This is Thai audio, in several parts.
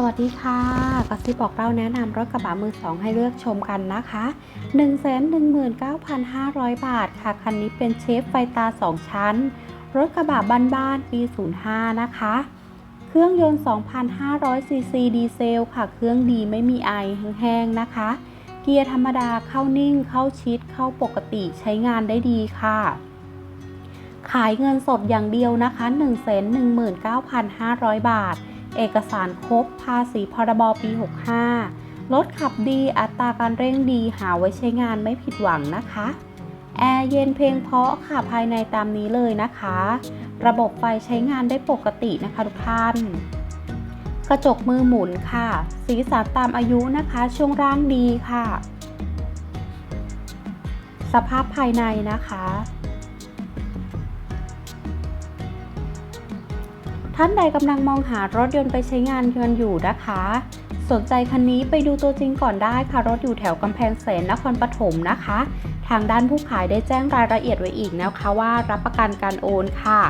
สวัสดีค่ะกระซิบอกเราแนะนำรถกระบะมือสองให้เลือกชมกันนะคะ 119,500 บาทค่ะ คันนี้เป็นเชฟไฟตา 2 ชั้น รถกระบะบ้านๆปี 05 นะคะ เครื่องยนต์ 2,500 ซีซีดีเซลค่ะ เครื่องดีไม่มีไอแห้งๆนะคะ เกียร์ธรรมดาเข้านิ่ง เข้าชิด เข้าปกติใช้งานได้ดีค่ะ ขายเงินสดอย่างเดียวนะคะ 119,500 บาท เอกสารครบภาษีพรบปี 65 รถขับดีอัตราการเร่งดีหาไว้ใช้งานไม่ผิดหวังนะคะ แอร์เย็นเพลงเพาะค่ะภายในตามนี้เลยนะคะ ระบบไฟใช้งานได้ปกตินะคะทุกท่านกระจกมือหมุนค่ะ สีสันตามอายุนะคะ ช่วงร่างดีค่ะ สภาพภายในนะคะ ท่านใดกำลังมองหารถยนต์ไปใช้งานยนอยู่นะคะ สนใจคันนี้ไปดูตัวจริงก่อนได้ค่ะ รถอยู่แถวกำแพงแสนนครปฐมนะคะ ทางด้านผู้ขายได้แจ้งรายละเอียดไว้อีกนะคะว่ารับประกันการโอนค่ะ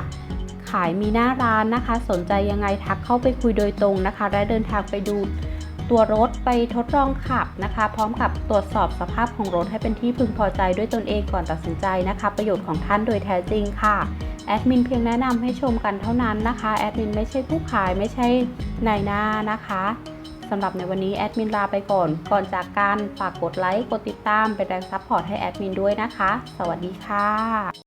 ขายมีหน้าร้านนะคะ สนใจยังไงทักเข้าไปคุยโดยตรงนะคะ และเดินทางไปดู ตัวรถไปทดลองขับนะคะ พร้อมกับตรวจสอบสภาพของรถให้เป็นที่พึงพอใจด้วยตนเองก่อนตัดสินใจนะคะ ประโยชน์ของท่านโดยแท้จริงค่ะแอดมินเพียงแนะนำให้ชมกันเท่านั้นนะคะแอดมินไม่ใช่ผู้ขายไม่ใช่นายหน้านะคะสำหรับในวันนี้แอดมินลาไปก่อน ก่อนจากการฝากกดไลค์ กดติดตามเป็นแรงซัพพอร์ตให้แอดมินด้วยนะคะ สวัสดีค่ะ